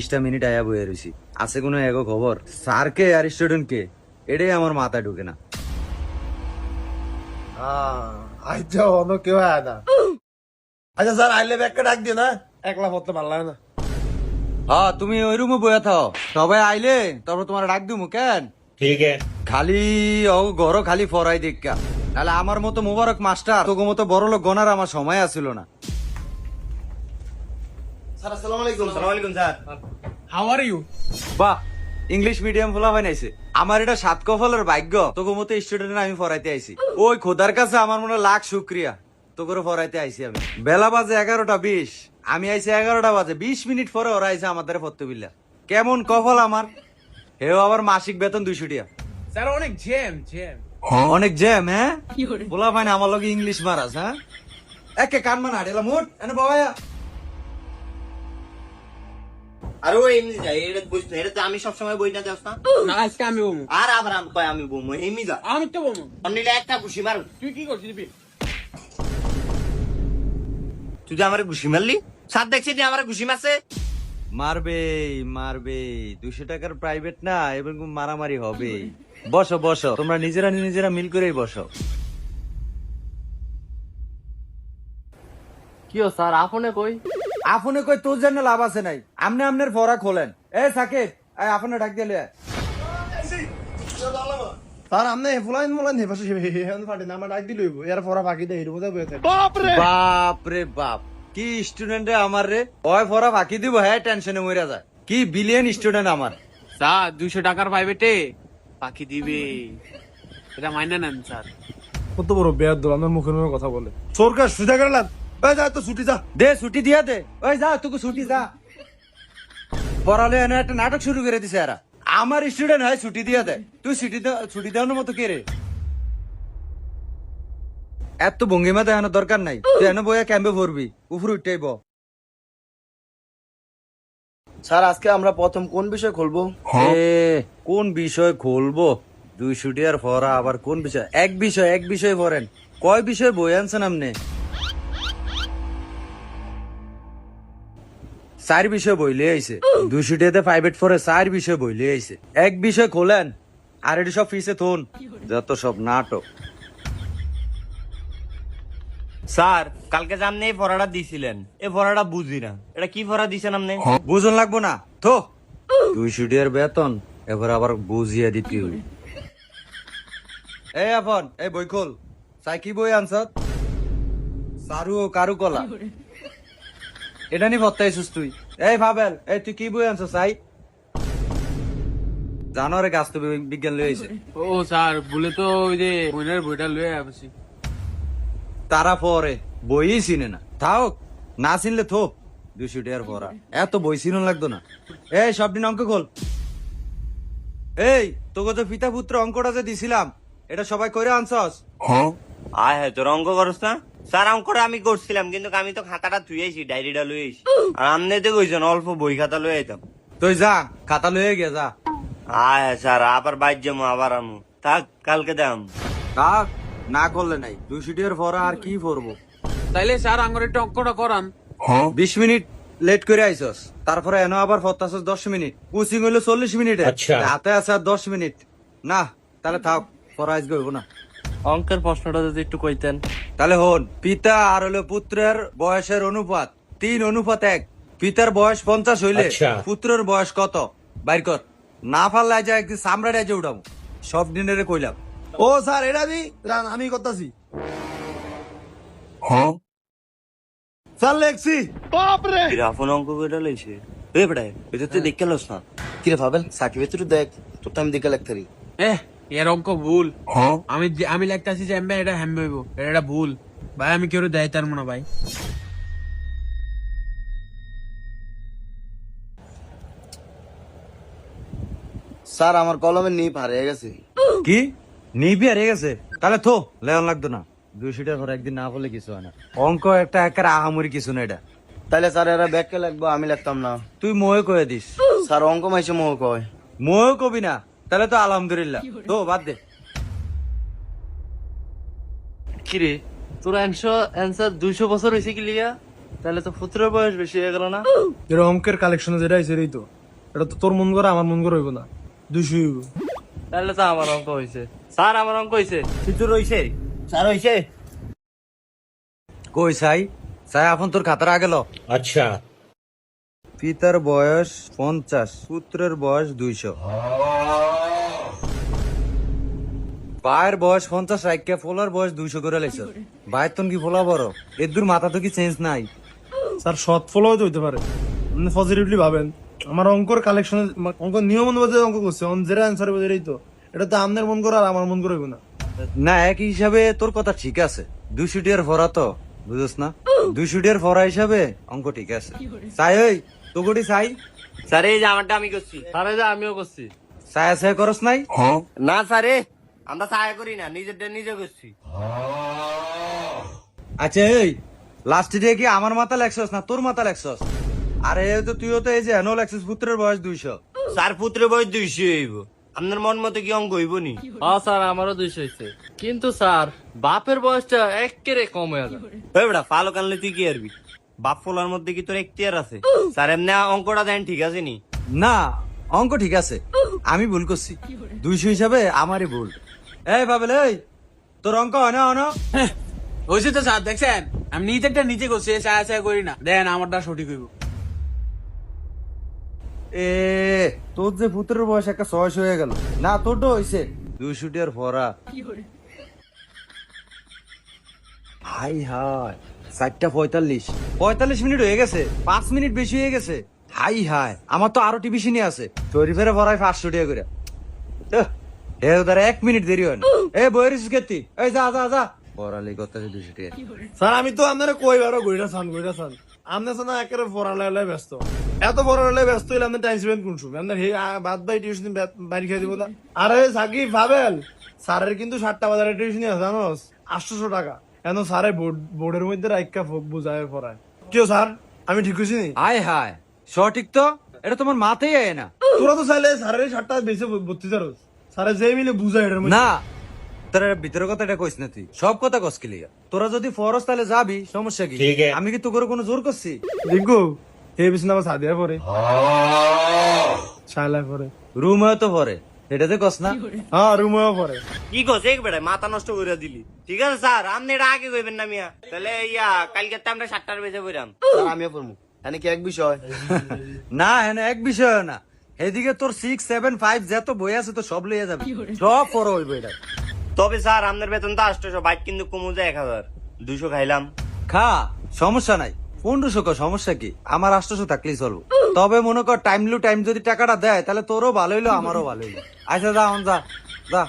বিশটা মিনিট আয়া বয়ে রয়েছি আছে কোনো এগো খবর? স্যারকে আর স্টুডেন্টকে এটাই আমার মাথা ঢুকে না। আচ্ছা স্যার আইলে ডাক দিও না। একলা মতো মারলাম না। হ্যাঁ তুমি ওই রুমে বইয়া থাও। সবাই আইলে তারপর তোমার ডাক দিমু কেন? ঠিক। খালি ও ঘর খালি ফরাই দেখা। তাহলে আমার মতো মুবারক মাস্টার তোকে মতো বড় লোক গনার আমার সময় আসিল না। স্যার আসসালামু আলাইকুম আসসালামু আলাইকুম স্যার। হাউ আর ইউ বাহ ইংলিশ মিডিয়াম ফলা হয় নাইছে আমার এটা সাত কফলের ভাগ্য। তোকে মতো স্টুডেন্ট আমি ফরাইতে আইছি। ওই খোদার কাছে আমার মনে লাখ শুক্রিয়া। তোকে ফরাইতে পড়াইতে আইছি আমি। বেলা বাজে এগারোটা বিশ। আমি আইছি এগারোটা বাজে। বিশ মিনিট পরে ওরা আইছে আমাদের পড়তে বিল্লা কেমন কফল আমার? হেও আবার মাসিক বেতন দুইশো টিয়া। স্যার অনেক জ্যাম জ্যাম অনেক জ্যাম হ্যাঁ? বলা ভাই আমার লোক ইংলিশ মারাস হ্যাঁ? একে কান মানে হাঁটেলা মোট। এনে বাবা আরে ও এমনি যাই এটা বুঝতে এটা তো আমি সবসময় বই না যাস না। না আজকে আমি বমু। আর আবার আমি কয় আমি বমু? এমনি যা। আমি তো বমু। অন্যিলে একটা খুশি মার তুই কি করছিস দিবি? তুই যে আমার খুশি মারলি? সাত দেখছি তুই আমার খুশি মারছে। মারবে মারবে। দুশো টাকার প্রাইভেট না এবং মারামারি হবে। বসো বসো। তোমরা নিজেরা নিজেরা মিল করেই বসো। কি স্যার? আপনে কই? আপনি কই তোর জন্য লাভ আছে নাই? আমনে আমনের ফরা খোলেন। এ সাকিব এই আপনি ডাক দিলে স্যার আমনে ফুলাইন মুলাইন হে পাশে হেন ফাটে না আমার ডাক দিলই এর পরা বাকি দে এর মধ্যে বয়ে থাকে। বাপ রে বাপ কি স্টুডেন্ট রে আমার রে। ওই ফরা ফাঁকি দিব হ্যাঁ টেনশনে মরে যায় কি বিলিয়ন স্টুডেন্ট আমার। স্যার দুইশো টাকার প্রাইভেটে পাখি দিবে। এটা মাইনা নেন স্যার। কত বড় বেয়ার দল আমার মুখের মুখে কথা বলে। সরকার সুজা করলাম এই যা তো ছুটি যা। দে ছুটি দিয়া দে। ওই যা তোকে ছুটি যা। পড়ালে এনে একটা নাটক শুরু করে দিছে এরা। আমার স্টুডেন্ট হয় ছুটি দিয়া দে। তুই ছুটি ছুটি দেওয়ানোর মতো কে রে? এত ভঙ্গিমা দেখানোর দরকার নাই। তুই এনে বইয়া ক্যাম্পে ভরবি। উপরে উঠতেই ব। স্যার আজকে আমরা প্রথম কোন বিষয় খুলবো? এ কোন বিষয় খুলবো? দুই ছুটি আর ফরা আবার কোন বিষয়? এক বিষয় এক বিষয় ভরেন কয় বিষয় বই আনছেন আপনি? চার বিষয় বইলে আইছে। দুই ছুটিতে প্রাইভেট ফরে চার বিষয় বইলে আইছে। এক বিষয় খোলেন আর এটি সব ফিসে থন। যত সব নাটক। স্যার কালকে যে আপনি এই পড়াটা দিছিলেন এই পড়াটা বুঝি না। এটা কি পড়া দিছেন আপনি? বুঝন লাগবো না। তো দুই ছুটির বেতন এবার আবার বুঝিয়ে দিতে হইব এই আপন এই বই খোল। চাই কি বই আনছত? সারু ও কারু কলা এটা নি ভত্তাইছিস তুই। এই ভাবেল এই তুই কি বই আনছ চাই জানোয়ারে গাছ তো বিজ্ঞান লই আইছে। ও স্যার বলে তো ওই যে বইনের বইটা লয়ে আসছি তারা পরে বই চিনে না। থাক না চিনলে থো। দুশো টাকার পড়া এত বই চিনো লাগতো না। এই সব দিন অঙ্ক খোল। এই তোকে তো পিতা পুত্র অঙ্কটা যে দিছিলাম এটা সবাই করে আনছস? হ্যাঁ। আয় হ্যাঁ তোর অঙ্ক করস না? আমি করছিলাম কিন্তু আমি তো খাতাটা ডায়েরিটা আর তো কইছেন অল্প বই খাতা লয়ে আইতাম তুই যা খাতা লয়ে গে যা। আয় হ্যাঁ স্যার আবার বাইর যাব আবার আমু। থাক কালকে দাম থাক না করলে নাই। আর কি পড়ব তাইলে স্যার করান। বিশ মিনিট লেট করে আইসস তারপরে এনো আবার ফতাসস দশ মিনিট। কোচিং হইল চল্লিশ মিনিটে। হাতে আছে আর দশ মিনিট। না তাহলে থাক আজকে হইব না। অঙ্কের প্রশ্নটা যদি একটু কইতেন। তাহলে হন পিতা আর হলো পুত্রের বয়সের অনুপাত। তিন অনুপাত এক। পিতার বয়স পঞ্চাশ হইলে পুত্রের বয়স কত? বাইর কর। না পারলে যা একদিন সামরাটা যে উঠাবো। সব দিনের কইলাম। ও স্যার এটা দি? রান আমি করতাছি। স্যার লেখছি। রাফন অঙ্ক কইরা লইছে। এ বেটাই এটা তুই দেখে লস না। কিরে ভাবেন? সাকিবের তুই দেখ তোর তো আমি দেখে লাগতে পারি এ এর অঙ্ক ভুল। আমি যে- আমি লিখতেছি যে এমবে এটা হ্যাম্বে হইব। এটা ভুল। ভাই আমি কেউ দেয় তার মনে ভাই স্যার আমার কলমের নিপ হারিয়ে গেছে। কি? নিবি হারিয়ে গেছে? তাহলে থো লেন লাগতো না। দুইশোটার পর একদিন না বলে কিছু হয় না। অঙ্ক একটা একের আহামরি কিছু না এটা। তাহলে স্যার এরা ব্যাগকে লাগবো আমি লাগতাম না। তুই মোহে কয়ে দিস। স্যার অঙ্ক মাইছে মোহ কয়। মোহে কবি না। তাহলে তো আলহামদুলিল্লাহ। তো বাদ দে। কিরে তোর অ্যান্সার অ্যান্সার দুইশো বছর হয়েছে কি লিগা তাহলে তো পুত্রের বয়স বেশি হয়ে গেল না? এর অঙ্কের কালেকশনে যেটা আছে এটাই তো এটা তো তোর মন করে আমার মন করে হইব না। দুইশো হইব। তাহলে তো আমার অঙ্ক হয়েছে। স্যার আমার অঙ্ক হয়েছে। স্যার হইছে? কই সাই? সাই এখন তোর খাতার আগে ল। আচ্ছা। পিতার বয়স পঞ্চাশ পুত্রের বয়স দুইশো। ভাইয়ের বয়স পঞ্চাশ রাইকা ফোলার বয়স দুইশো করে লেছ ভাইয়ের তো কি ফোলা বড়? এর দূর মাথা তো কি চেঞ্জ নাই? স্যার সৎ ফলো হয়তো হইতে পারে। আপনি পজিটিভলি ভাবেন। আমার অঙ্কর কালেকশন অঙ্ক নিয়ম অনুযায়ী অঙ্ক করছে। অন যেটা অ্যান্সার হবে এটাই তো। এটা তো আপনার মন করে আর আমার মন করে হইব না। না এক হিসাবে তোর কথা ঠিক আছে। দুইশো টিয়ার ভরা তো বুঝছ না? দুইশো টিয়ার ভরা হিসাবে অঙ্ক ঠিক আছে। সাই ওই তোগুটি সাই? স্যার এই যে আমারটা আমি করছি। স্যার এই যে আমিও করছি। সায়া সায়া করস নাই? না স্যারে আমরা সাহায্য করি না নিজেরটা নিজে করছি। আচ্ছা এই লাস্টে দিয়ে কি আমার মাথা লেখছস না তোর মাথা লেখছস? আরে তো তুইও তো এই যে লেখছিস পুত্রের বয়স দুইশো। স্যার পুত্রের বয়স দুইশো হইব। আপনার মন মতো কি অঙ্ক হইব নি? হ্যাঁ স্যার আমারও দুইশো হয়েছে কিন্তু স্যার বাপের বয়সটা একেরে কম হয়ে বেটা ফালো কানলে তুই কি আরবি বাপ ফোলার মধ্যে কি তোর এখতিয়ার আছে? স্যার এমনি অঙ্কটা দেন ঠিক আছে নি? না অঙ্ক ঠিক আছে। আমি ভুল করছি। দুইশো হিসাবে আমারই ভুল। এই বাবেল এই তোর অঙ্ক না হয়েছে তো স্যার দেখছেন? আমি নিজেরটা নিজে করছি চায়া চায়া করি না। দেন আমারটা সঠিক হইব। এ তোর যে পুত্রের বয়স একটা ছয়শো হয়ে গেল। না তোরটা হয়েছে দুইশো টিয়ার ভরা। হাই হাই চারটা পঁয়তাল্লিশ। পঁয়তাল্লিশ মিনিট হয়ে গেছে পাঁচ মিনিট বেশি হয়ে গেছে। হাই হাই আমার তো আরও টিভি সিনে আছে। শরীফের ভরাই পাঁচশো টাকা করে। এ এক মিনিট দেরি হয় এ বইয়ের কেতি এই যা যা যা। পড়ালি করতেছে দুশো টাকা স্যার আমি তো আপনারা কইবারও গইরা চান গইরা চান। আপনি তো একেবারে পড়ালেখায় ব্যস্ত। এত ব্যস্ত হইলে আপনি টাইম স্পেন্ড কোন সময়? আপনার বাদ বাই টিউশন বাড়ি খেয়ে দিব না। আরে সাকিব ভাবেল। স্যারের কিন্তু সাতটা বাজারে টিউশনই আছে জানোস? আটশোশো টাকা। কেন স্যারে বোর্ড বোর্ডের মধ্যে রাইকা বুঝায় পড়ায়। কেউ স্যার? আমি ঠিক হয়েছি হাই হাই সঠিক তো? এটা তোমার মাথায় আয় না। তোরা তো চাইলে স্যারের সাতটা বেশি ভর্তি যারস স্যারে যে মিলে বুঝায় এটার মধ্যে না তোর ভিতরের কথা এটা কইস না তুই। সব কথা কস কি লিগা? তোরা যদি ফরস তাহলে যাবি সমস্যা কি? আমি কি তোর কোনো জোর করছি? রিঙ্কু হে নামা সাদিয়া পরে শায়লা পরে রুম তো পরে এটাতে কস না? হ্যাঁ রুমেও পরে কি কস? এক বেটা মাথা নষ্ট করে দিলি। ঠিক আছে স্যার আপনি এটা আগে কইবেন না মিয়া। তাহলে ইয়া কালকে তো আমরা সাতটার বেজে বইরাম আমিও পড়ব এনে কি এক বিষয়? না হ্যাঁ এক বিষয় না। এদিকে তোর সিক্স সেভেন ফাইভ যত বই আছে তো সব লইয়া যাবে। সব পড়ো ওই বইটা তবে স্যার আপনার বেতন তো আটশোশো বাইক কিন্তু কমু যায় এক হাজার। দুশো খাইলাম। খা সমস্যা নাই। পনেরোশো কো সমস্যা কি? আমার আষ্টশো থাকলেই চলবো। তবে মনে কর টাইম লু টাইম যদি টাকাটা দেয় তাহলে তোরও ভালো হইল আমারও ভালো হইল। আচ্ছা যা অন যা যা।